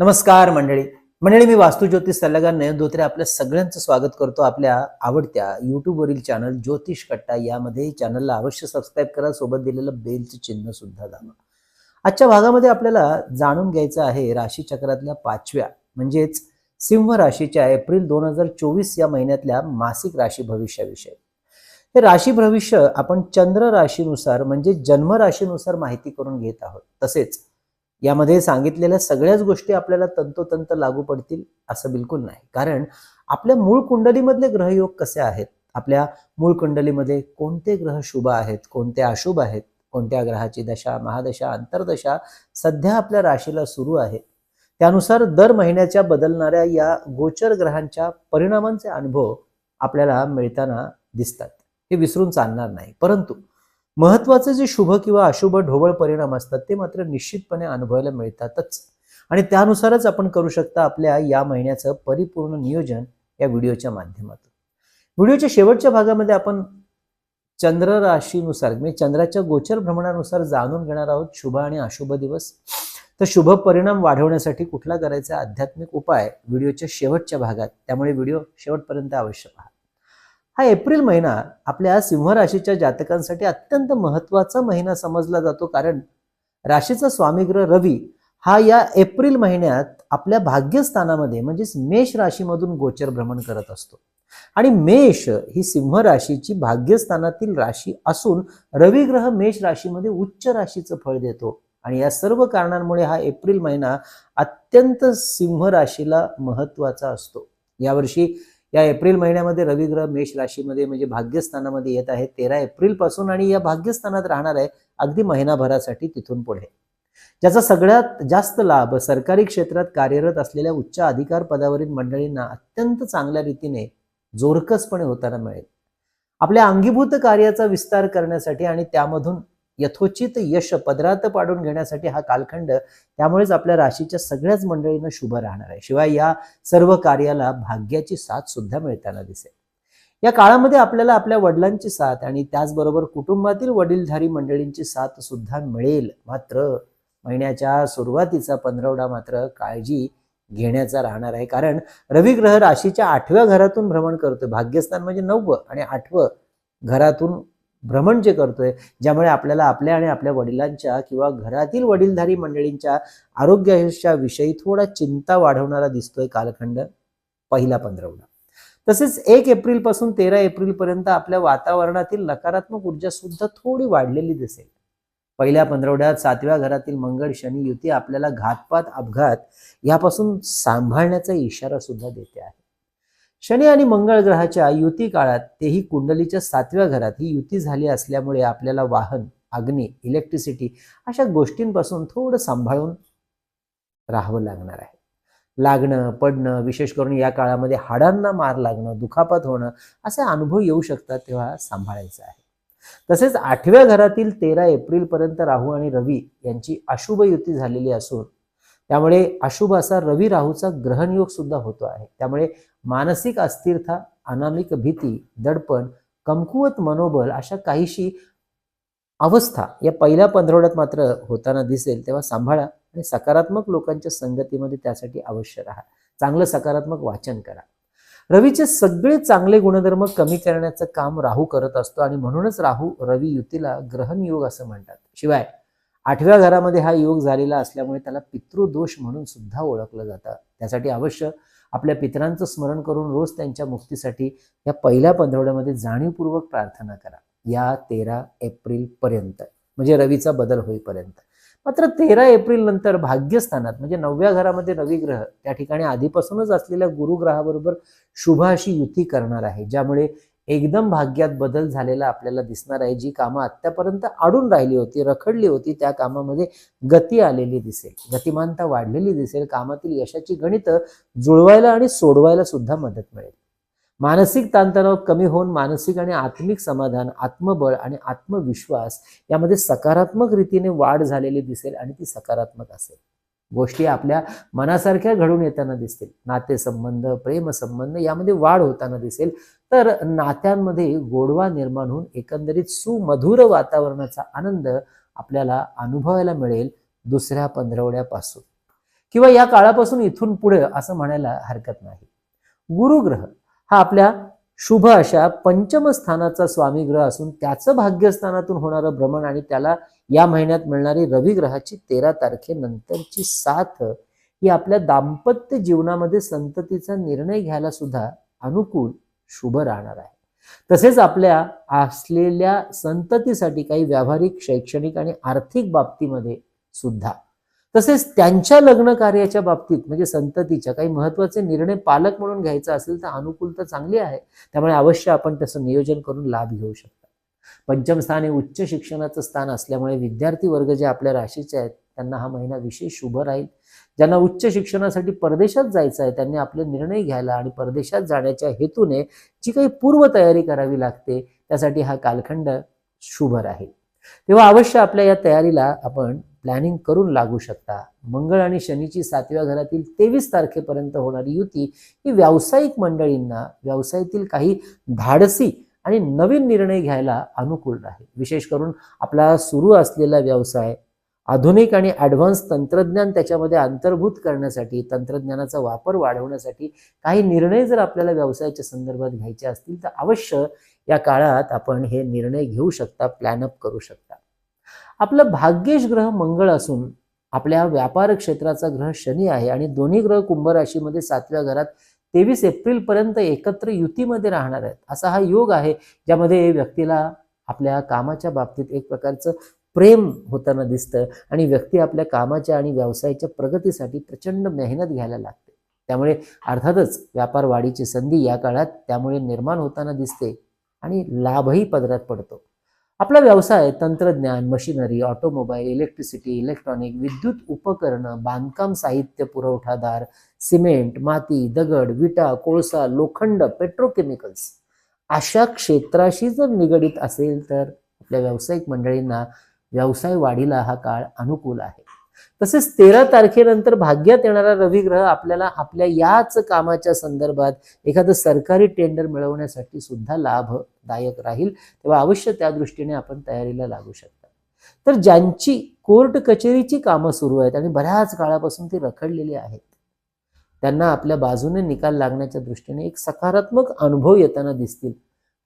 नमस्कार मंडळी. मंडळी मी वास्तुज्योतिष सल्लागार नयन धोत्रे आपल्या सगळ्यांचं स्वागत करतो आपल्या आवडत्या युट्यूबवरील चॅनल ज्योतिष कट्टा. यामध्ये चॅनलला अवश्य सबस्क्राईब करा सोबत दिलेलं बेलचं चिन्ह सुद्धा दाबा. आजच्या भागामध्ये आपल्याला जाणून घ्यायचं आहे राशी चक्रातल्या पाचव्या म्हणजेच सिंह राशीच्या एप्रिल दोन हजार चोवीस या महिन्यातल्या मासिक राशी भविष्याविषयी. हे राशी भविष्य आपण चंद्र राशीनुसार म्हणजे जन्म राशीनुसार माहिती करून घेत आहोत. तसेच यामध्ये सांगितलेल्या सगळ्याच गोष्टी आपल्याला तंतोतंत लागू पडतील असं बिलकुल नाही. कारण आपल्या मूळ कुंडलीमधले ग्रहयोग कसे आहेत? आपल्या मूळ कुंडलीमध्ये कोणते ग्रह शुभ आहेत? कोणते अशुभ आहेत? कोणत्या ग्रहाची दशा महादशा अंतर्दशा सध्या आपल्या राशीला सुरू आहे? त्यानुसार दर महिन्याच्या बदलणाऱ्या या गोचर ग्रहांच्या परिणामांचे अनुभव आपल्याला मिळताना दिसतात. हे विसरून चालणार नाही. परंतु महत्त्वाचे जे शुभ किंवा अशुभ ढोबळ परिणाम असतात ते मात्र निश्चितपणे अनुभवायला मिळतातच. आणि त्यानुसारच आपण करू शकता आपल्या या महिन्याचं परिपूर्ण नियोजन या व्हिडिओच्या माध्यमातून. व्हिडिओच्या शेवटच्या भागामध्ये आपण चंद्र राशीनुसार म्हणजे चंद्राच्या गोचर भ्रमणानुसार जाणून घेणार आहोत शुभ आणि अशुभ दिवस. तर शुभ परिणाम वाढवण्यासाठी कुठला करायचा आध्यात्मिक उपाय व्हिडिओच्या शेवटच्या भागात त्यामुळे व्हिडिओ शेवटपर्यंत अवश्य पहा. हा एप्रिल महिना आपल्या सिंह राशीच्या जातकांसाठी अत्यंत महत्त्वाचा महिना समजला जातो. कारण राशीचा स्वामीग्रह रवी हा या एप्रिल महिन्यात आपल्या भाग्यस्थानामध्ये म्हणजेच मेष राशीमधून गोचर भ्रमण करत असतो. आणि मेष ही सिंह राशीची भाग्यस्थानातील राशी असून रवी ग्रह मेष राशीमध्ये उच्च राशीचं फळ देतो. आणि या सर्व कारणांमुळे हा एप्रिल महिना अत्यंत सिंह राशीला महत्त्वाचा असतो. यावर्षी या एप्रिल महिन्यामध्ये रविग्रह मेष राशीमध्ये म्हणजे भाग्यस्थानामध्ये येत आहे. तेरा एप्रिलपासून आणि या भाग्यस्थानात राहणार आहे अगदी महिनाभरासाठी तिथून पुढे. ज्याचा सगळ्यात जास्त लाभ सरकारी क्षेत्रात कार्यरत असलेल्या उच्च अधिकार पदावरील मंडळींना अत्यंत चांगल्या रीतीने जोरकसपणे होताना मिळेल. आपल्या अंगीभूत कार्याचा विस्तार करण्यासाठी आणि त्यामधून यथोचित यश पदरात पाडून घेण्यासाठी हा कालखंड त्यामुळेच आपल्या राशीच्या सगळ्याच मंडळींना शुभ राहणार आहे. शिवाय या सर्व कार्याला भाग्याची साथ सुद्धा मिळताना दिसेल. या काळामध्ये आपल्याला आपल्या वडिलांची साथ आणि त्याचबरोबर कुटुंबातील वडीलधारी मंडळींची साथ सुद्धा मिळेल. मात्र महिन्याच्या सुरुवातीचा पंधरवडा मात्र काळजी घेण्याचा राहणार आहे. कारण रवी ग्रह राशीच्या आठव्या घरातून भ्रमण करतोय. भाग्यस्थान म्हणजे नववं आणि आठवं घरातून भ्रमण जे करतोय ज्यामुळे आपल्याला आपल्या आणि आपल्या वडिलांच्या किंवा घरातील वडीलधारी मंडळींच्या आरोग्याच्या विषयी थोडा चिंता वाढवणारा दिसतोय कालखंड पहिला पंधरवडा. तसेच एक एप्रिलपासून तेरा एप्रिल पर्यंत आपल्या वातावरणातील नकारात्मक ऊर्जा सुद्धा थोडी वाढलेली दिसेल. पहिल्या पंधरवड्यात सातव्या घरातील मंगळ शनी युती आपल्याला घातपात अपघात यापासून सांभाळण्याचा इशारा सुद्धा देते आहे. शनी आणि मंगळ ग्रहाच्या युती काळात तेही कुंडलीच्या सातव्या घरात ही युती झाली असल्यामुळे आपल्याला वाहन अग्नी इलेक्ट्रिसिटी अशा गोष्टींपासून थोडं सांभाळून राहावं लागणार आहे. लागणं पडणं विशेष करून या काळामध्ये हाडांना मार लागणं दुखापत होणं असे अनुभव येऊ शकतात तेव्हा सांभाळायचं आहे. तसेच आठव्या घरातील तेरा एप्रिल पर्यंत राहू आणि रवी यांची अशुभ युती झालेली असून त्यामुळे अशुभ असा रवी राहूचा ग्रहणयोग सुद्धा होतो आहे. त्यामुळे मानसिक अस्थिरता अनामिक भीती दडपण कमकुवत मनोबल अशा काहीशी अवस्था या पहिल्या पंधरवड्यात मात्र होताना दिसेल तेव्हा सांभाळा आणि सकारात्मक लोकांच्या संगतीमध्ये त्यासाठी अवश्य राहा. चांगलं सकारात्मक वाचन करा. रवीचे सगळे चांगले गुणधर्म कमी करण्याचं काम राहू करत असतो आणि म्हणूनच राहू रवी युतीला ग्रहण योग असं म्हणतात. शिवाय आठव्या घरामध्ये हा योग झालेला असल्यामुळे त्याला पितृदोष म्हणून सुद्धा ओळखलं जातं. त्यासाठी अवश्य आपल्या पितरांचं स्मरण करून रोज त्यांच्या मुक्तीसाठी या पहिल्या पंधरवड्यामध्ये जाणीवपूर्वक प्रार्थना करा. या तेरा एप्रिल पर्यंत. म्हणजे रवीचा बदल होईपर्यंत. मात्र तेरा एप्रिल नंतर भाग्यस्थानात म्हणजे नवव्या घरामध्ये नवी ग्रह त्या ठिकाणी आधीपासूनच असलेल्या गुरुग्रहाबरोबर शुभ अशी युती करणार आहे ज्यामुळे एकदम भाग्यात बदल झालेला आपल्याला दिसणार आहे. जी कामं आत्तापर्यंत अडून राहिली होती रखडली होती त्या कामामध्ये गती आलेली दिसेल. गतिमानता वाढलेली दिसेल. कामातील यशाची गणितं जुळवायला आणि सोडवायला सुद्धा मदत मिळेल. मानसिक ताणतणाव कमी होऊन मानसिक आणि आत्मिक समाधान आत्मबळ आणि आत्मविश्वास यामध्ये सकारात्मक रीतीने वाढ झालेली दिसेल आणि ती सकारात्मक असेल. गोष्टी आपल्या मनासारख्या घडून येताना दिसतील. नातेसंबंध प्रेमसंबंध यामध्ये वाढ होताना दिसेल. तर नात्यांमध्ये गोडवा निर्माण होऊन एकंदरीत सुमधुर वातावरणाचा आनंद आपल्याला अनुभवायला मिळेल दुसऱ्या पंधरवड्यापासून. किंवा या काळापासून इथून पुढे असं म्हणायला हरकत नाही. गुरुग्रह हा आपल्या शुभ अशा पंचम स्थानाचा स्वामी ग्रह असून त्याचं भाग्यस्थानातून होणारं भ्रमण आणि त्याला या महिन्यात मिळणारी रवी ग्रहाची तेरा तारखेनंतरची साथ ही आपल्या दाम्पत्य जीवनामध्ये संततीचा निर्णय घ्यायला सुद्धा अनुकूल शुभ राहणार आहे. तसेच आपल्या असलेल्या संततीसाठी काही व्यावहारिक शैक्षणिक आणि आर्थिक बाबतीमध्ये सुद्धा. तसेच त्यांच्या लग्न कार्याच्या बाबतीत म्हणजे संततीच्या काही महत्त्वाचे निर्णय पालक म्हणून घ्यायचा असेल तर अनुकूलता चांगली आहे. त्यामुळे अवश्य आपण त्याचं नियोजन करून लाभ घेऊ शकता. पंचम स्थान हे उच्च शिक्षणाचं स्थान असल्यामुळे विद्यार्थी वर्ग जे आपल्या राशीचे आहेत त्यांना हा महिना विशेष शुभ राहील. ज्यांना उच्च शिक्षणासाठी परदेशात जायचं आहे त्यांनी आपले निर्णय घ्यायला आणि परदेशात जाण्याच्या हेतूने जी काही पूर्वतयारी करावी लागते त्यासाठी हा कालखंड शुभ राहील. तेव्हा अवश्य आपल्या या तयारीला आपण प्लॅनिंग करून लागू शकता. मंगळ आणि शनीची सातव्या घरातील तेवीस तारखेपर्यंत होणारी युती ही व्यावसायिक मंडळींना व्यवसायातील काही धाडसी आणि नवीन निर्णय घ्यायला अनुकूल राहील. विशेष करून आपला सुरू असलेला व्यवसाय आधुनिक आणि ॲडव्हान्स तंत्रज्ञान त्याच्यामध्ये अंतर्भूत करण्यासाठी तंत्रज्ञानाचा वापर वाढवण्यासाठी काही निर्णय जर आपल्याला व्यवसायाच्या संदर्भात घ्यायचे असतील तर अवश्य या काळात आपण हे निर्णय घेऊ शकता प्लॅनअप करू शकता. आपलं भाग्येश ग्रह मंगळ असून आपल्या व्यापार क्षेत्राचा ग्रह शनी आहे आणि दोन्ही ग्रह कुंभ राशीमध्ये सातव्या घरात तेवीस एप्रिल पर्यंत एकत्र युतीमध्ये राहणार आहेत. असा हा योग आहे ज्यामध्ये व्यक्तीला आपल्या कामाच्या बाबतीत एक प्रकारचं प्रेम होताना दिसतं आणि व्यक्ती आपल्या कामाच्या आणि व्यवसायाच्या प्रगतीसाठी प्रचंड मेहनत घ्यायला लागते. त्यामुळे अर्थातच व्यापार वाढीची संधी या काळात त्यामुळे निर्माण होताना दिसते आणि लाभही पदरात पडतो. आपला व्यवसाय तंत्रज्ञान मशिनरी ऑटोमोबाईल इलेक्ट्रिसिटी इलेक्ट्रॉनिक विद्युत उपकरणं बांधकाम साहित्य पुरवठादार सिमेंट माती दगड विटा कोळसा लोखंड पेट्रोकेमिकल्स अशा क्षेत्राशी जर निगडित असेल तर आपल्या व्यावसायिक मंडळींना व्यवसाय वाढीला हा काळ अनुकूल आहे. तसेच तेरा तारखेनंतर भाग्यात येणारा रविग्रह आपल्याला आपल्या याच कामाच्या संदर्भात एखादं सरकारी टेंडर मिळवण्यासाठी सुद्धा लाभदायक राहील तेव्हा अवश्य त्या दृष्टीने आपण तयारीला लागू शकता. तर ज्यांची कोर्ट कचेरीची कामं सुरू आहेत आणि बऱ्याच काळापासून ती रखडलेली आहेत त्यांना आपल्या बाजूने निकाल लागण्याच्या दृष्टीने एक सकारात्मक अनुभव येताना दिसतील.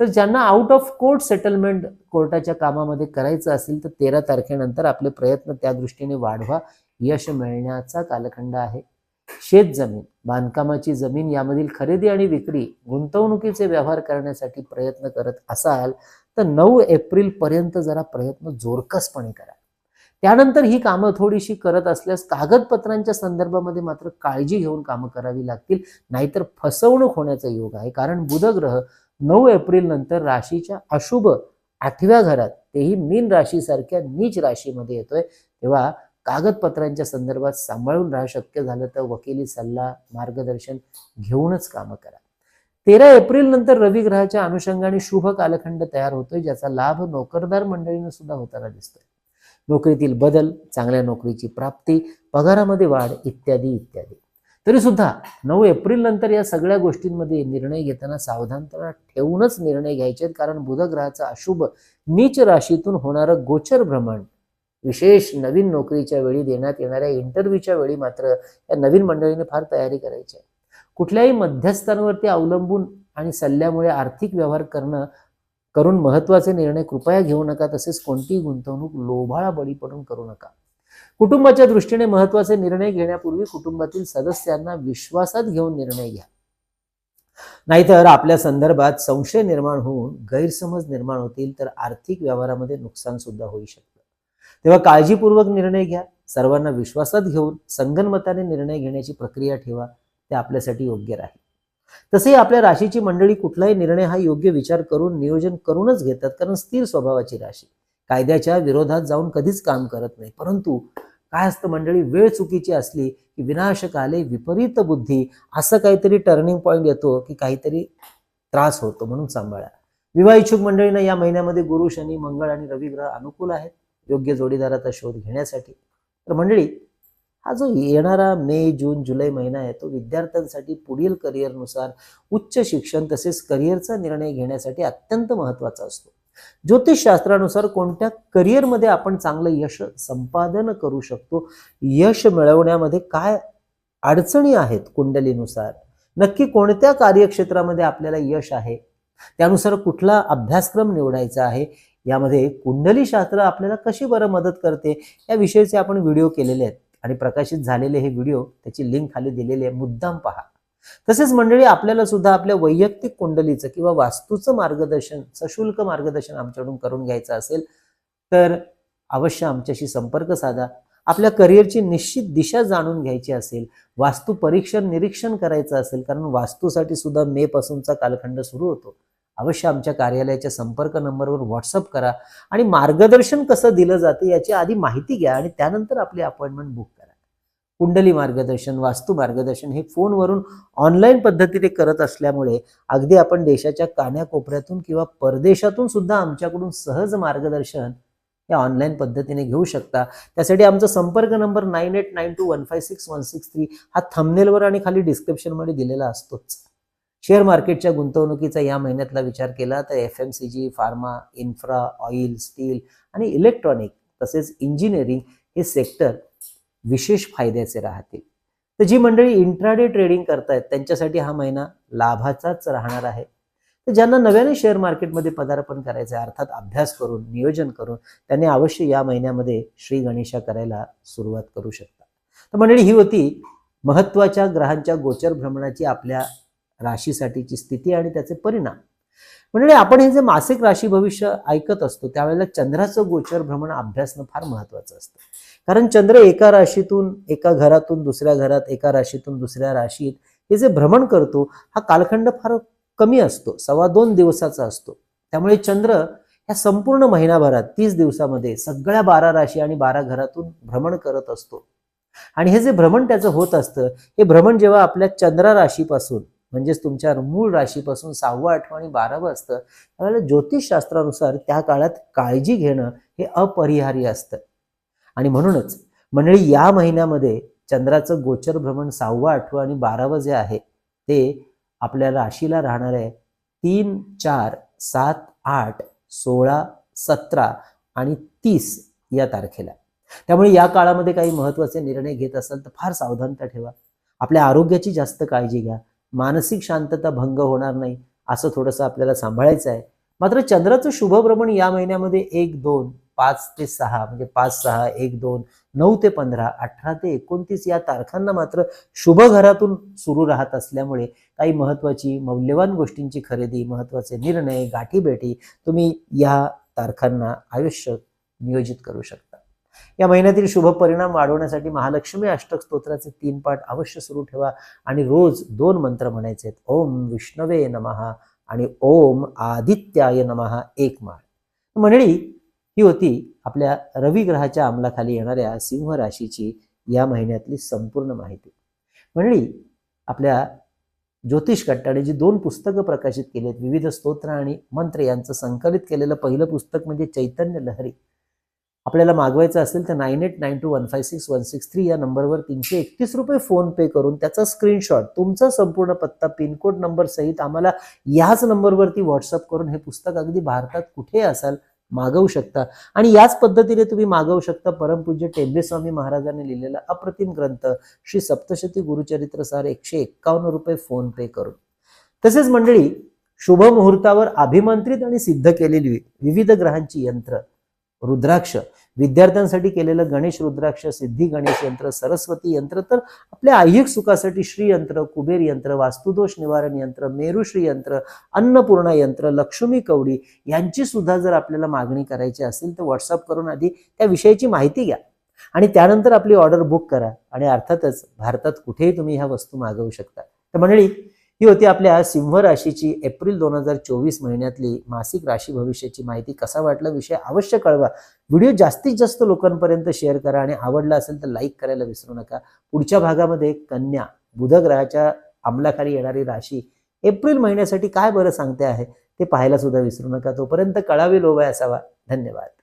तर ज्यांना आउट ऑफ कोर्ट सेटलमेंट कोर्टाच्या कामामध्ये करायचं असेल तर तेरा तारखेनंतर आपले प्रयत्न त्या दृष्टीने वाढवा. यश मिळण्याचा कालखंड आहे. शेत जमीन बांधकामाची जमीन यामधील खरेदी आणि विक्री गुंतवणुकीचे व्यवहार करण्यासाठी प्रयत्न करत असाल तर नऊ एप्रिल पर्यंत जरा प्रयत्न जोरकसपणे करा. त्यानंतर ही कामं थोडीशी करत असल्यास कागदपत्रांच्या संदर्भामध्ये मात्र काळजी घेऊन कामं करावी लागतील. नाहीतर फसवणूक होण्याचा योग आहे. कारण बुधग्रह नऊ एप्रिल नंतर राशीच्या अशुभ आठव्या घरात तेही मीन राशीसारख्या नीच राशीमध्ये येतोय. तेव्हा कागदपत्रांच्या संदर्भात सांभाळून राहा शक्य झालं तर वकिली सल्ला मार्गदर्शन घेऊनच कामं करा. तेरा एप्रिल नंतर रवी ग्रहाच्या अनुषंगाने शुभ कालखंड तयार होतोय ज्याचा लाभ नोकरदार मंडळींना सुद्धा होताना दिसतोय. नोकरीतील बदल चांगल्या नोकरीची प्राप्ती पगारामध्ये वाढ इत्यादी इत्यादी. तरी सुद्धा नऊ एप्रिल नंतर या सगळ्या गोष्टींमध्ये निर्णय घेताना सावधानता ठेवूनच निर्णय घ्यायचे आहेत. कारण बुधग्रहाचा अशुभ नीच राशीतून होणारं गोचर भ्रमण विशेष नवीन नोकरीच्या वेळी देण्यात येणाऱ्या इंटरव्ह्यूच्या वेळी मात्र या नवीन मंडळीने फार तयारी करायची आहे. कुठल्याही मध्यस्थांवरती अवलंबून आणि सल्ल्यामुळे आर्थिक व्यवहार करणं करून महत्त्वाचे निर्णय कृपया घेऊ नका. तसेच कोणतीही गुंतवणूक लोभाळा बळी पडून करू नका. कुटुंबाच्या दृष्टीने महत्त्वाचे निर्णय घेण्यापूर्वी कुटुंबातील सदस्यांना विश्वासात घेऊन निर्णय घ्या. नाहीतर आपल्या संदर्भात संशय निर्माण होऊन गैरसमज निर्माण होतील तर आर्थिक व्यवहारामध्ये नुकसान सुद्धा होऊ शकतं. तेव्हा काळजीपूर्वक निर्णय घ्या. सर्वांना विश्वासात घेऊन संगनमताने निर्णय घेण्याची प्रक्रिया ठेवा. ते आपल्यासाठी योग्य राहील. तसेही आपल्या राशीची मंडळी कुठलाही निर्णय हा योग्य विचार करून नियोजन करूनच घेतात कारण स्थिर स्वभावाची राशी. कायद्याच्या विरोधात जाऊन कधीच काम करत नाही. परंतु काय असतं मंडळी? वेळ चुकीची असली की विनाशकाले विपरीत बुद्धी असं काहीतरी टर्निंग पॉईंट येतो की काहीतरी त्रास होतो म्हणून सांभाळा. विवाह इच्छुक मंडळींना या महिन्यामध्ये गुरु शनी मंगळ आणि रवी ग्रह अनुकूल आहेत. योग्य जोडीदाराचा शोध घेण्यासाठी. तर मंडळी हा जो येणारा मे जून जुलै महिना आहे तो विद्यार्थ्यांसाठी पुढील करिअरनुसार उच्च शिक्षण तसेच करिअरचा निर्णय घेण्यासाठी अत्यंत महत्त्वाचा असतो. ज्योतिषशास्त्रानुसार कोणत्या करिअरमध्ये आपण चांगलं यश संपादन करू शकतो? यश मिळवण्यामध्ये काय अडचणी आहेत कुंडलीनुसार? नक्की कोणत्या कार्यक्षेत्रामध्ये आपल्याला यश आहे? त्यानुसार कुठला अभ्यासक्रम निवडायचा आहे? यामध्ये कुंडली शास्त्र आपल्याला कशी बरं मदत करते? याविषयीचे आपण व्हिडिओ केलेले आहेत आणि प्रकाशित झालेले हे व्हिडिओ त्याची लिंक खाली दिलेली आहे. मुद्दाम पहा. तसेच मंडळी आपल्याला सुद्धा आपल्या वैयक्तिक कुंडलीचं किंवा वास्तूचं मार्गदर्शन सशुल्क मार्गदर्शन आमच्याकडून करून घ्यायचं असेल तर अवश्य आमच्याशी संपर्क साधा. आपल्या करिअरची निश्चित दिशा जाणून घ्यायची असेल वास्तू परीक्षण निरीक्षण करायचं असेल कारण वास्तूसाठी सुद्धा मे पासूनचा कालखंड सुरू होतो. अवश्य आमच्या कार्यालयाच्या संपर्क नंबरवर व्हॉट्सअप करा आणि मार्गदर्शन कसं दिलं जातं याची आधी माहिती घ्या आणि त्यानंतर आपली अपॉइंटमेंट बुक करा. कुंडली मार्गदर्शन वास्तू मार्गदर्शन हे फोनवरून ऑनलाईन पद्धतीने करत असल्यामुळे अगदी आपण देशाच्या कान्याकोपऱ्यातून किंवा परदेशातून सुद्धा आमच्याकडून सहज मार्गदर्शन हे ऑनलाईन पद्धतीने घेऊ शकता. त्यासाठी आमचा संपर्क number nine eight nine two one five six one six three हा थंबनेलवर आणि खाली डिस्क्रिप्शनमध्ये दिलेला असतोच. शेअर मार्केटच्या गुंतवणुकीचा या महिन्यातला विचार केला तर F M C G pharma infra oil steel आणि इलेक्ट्रॉनिक तसेच इंजिनिअरिंग हे सेक्टर विशेष फायद्याचे राहतील. तर जी मंडळी इंट्राडे ट्रेडिंग करतायत त्यांच्यासाठी हा महिना लाभाचाच राहणार आहे. तर ज्यांना नव्याने शेअर मार्केटमध्ये पदार्पण करायचं आहे अर्थात अभ्यास करून नियोजन करून त्यांनी अवश्य या महिन्यामध्ये श्री गणेशा करायला सुरुवात करू शकता तर मंडळी ही होती महत्त्वाच्या ग्रहांच्या गोचर भ्रमणाची आपल्या राशीसाठीची स्थिती आणि त्याचे परिणाम. म्हणजे आपण हे जे मासिक राशी भविष्य ऐकत असतो त्यावेळेला चंद्राचं गोचर भ्रमण अभ्यासणं फार महत्वाचं असतं. कारण चंद्र एका राशीतून एका घरातून दुसऱ्या घरात एका राशीतून दुसऱ्या राशीत हे जे भ्रमण करतो हा कालखंड फार कमी असतो सव्वा दोन दिवसाचा असतो. त्यामुळे चंद्र ह्या संपूर्ण महिनाभरात तीस दिवसामध्ये सगळ्या बारा राशी आणि बारा घरातून भ्रमण करत असतो. आणि हे जे भ्रमण त्याचं होत असतं हे भ्रमण जेव्हा आपल्या चंद्रा राशीपासून म्हणजेच तुमच्या मूळ राशीपासून सहावं आठवं आणि बारावं असतं. त्यावेळेला ज्योतिषशास्त्रानुसार त्या काळात काळजी घेणं हे अपरिहार्य असतं. आणि म्हणूनच मंडळी या महिन्यामध्ये चंद्राचं गोचर भ्रमण सहावं आठवं आणि बारावं जे आहे ते आपल्या राशीला राहणार आहे. तीन चार सात आठ सोळा सतरा आणि तीस या तारखेला. त्यामुळे या काळामध्ये काही महत्त्वाचे निर्णय घेत असाल तर फार सावधानता ठेवा. आपल्या आरोग्याची जास्त काळजी घ्या. मानसिक शांतता भंग होणार नाही असं थोडंसं आपल्याला सांभाळायचं आहे. मात्र चंद्राचं शुभभ्रमण या महिन्यामध्ये एक दोन पाच ते सहा म्हणजे पाच सहा एक दोन नऊ ते पंधरा अठरा ते एकोणतीस या तारखांना मात्र शुभ घरातून सुरू राहत असल्यामुळे काही महत्वाची मौल्यवान गोष्टींची खरेदी महत्त्वाचे निर्णय गाठीभेटी तुम्ही या तारखांना आयुष्य नियोजित करू शकता. या महिन्यातील शुभ परिणाम वाढवण्यासाठी महालक्ष्मी अष्टक स्तोत्राचे तीन पाठ अवश्य सुरू ठेवा आणि रोज दोन मंत्र म्हणायचे आहेत. ओम विष्णवे नमहा आणि ओम आदित्याय नमहा एक माळ. मंडळी ही होती आपल्या रवी ग्रहाच्या अंमलाखाली येणाऱ्या सिंह राशीची या महिन्यातली संपूर्ण माहिती. मंडळी आपल्या ज्योतिष कट्टाने जी दोन पुस्तकं प्रकाशित केली आहेत विविध स्तोत्र आणि मंत्र यांचं संकलित केलेलं पहिलं पुस्तक म्हणजे चैतन्य लहरी. आपल्याला मागवायचं असेल तर nine eight nine two one five six one six three या नंबरवर तीनशे एकतीस रुपये फोन पे करून त्याचा स्क्रीनशॉट तुमचा संपूर्ण पत्ता पिनकोड नंबर सहित आम्हाला याच नंबरवरती व्हॉट्सअप करून हे पुस्तक अगदी भारतात कुठे असाल मागवू शकता. आणि याच पद्धतीने तुम्ही मागवू शकता परमपूज्य टेंबेस्वामी महाराजांनी लिहिलेला अप्रतिम ग्रंथ श्री सप्तशती गुरुचरित्र सार एकशे एक्कावन्न रुपये फोन पे करून. तसेच मंडळी शुभ मुहूर्तावर अभिमंत्रित आणि सिद्ध केलेली विविध ग्रहांची यंत्र रुद्राक्ष. विद्यार्थ्यांसाठी केलेलं गणेश रुद्राक्ष सिद्धी गणेश यंत्र सरस्वती यंत्र तर आपल्या ऐहिक सुखासाठी श्री यंत्र कुबेर यंत्र वास्तुदोष निवारण यंत्र मेरुश्री यंत्र अन्नपूर्णा यंत्र लक्ष्मी कवडी यांची सुद्धा जर आपल्याला मागणी करायची असेल तर व्हॉट्सअप करून आधी त्या विषयाची माहिती घ्या. आणि त्यानंतर आपली ऑर्डर बुक करा. आणि अर्थातच भारतात कुठेही तुम्ही ह्या वस्तू मागवू शकता. तर मंडळी ही होती आपल्या सिंह राशीची एप्रिल दोन हजार चोवीस महिन्यातली मासिक राशी भविष्याची माहिती. कसा वाटला विषय अवश्य कळवा. व्हिडिओ जास्तीत जास्त लोकांपर्यंत शेअर करा आणि आवडला असेल तर लाईक करायला विसरू नका. पुढच्या भागामध्ये कन्या बुध ग्रहाच्या अंमलाखाली येणारी राशी एप्रिल महिन्यासाठी काय बरं सांगते आहे ते पाहायला सुद्धा विसरू नका. तोपर्यंत कळावे लोभाय असावा. धन्यवाद.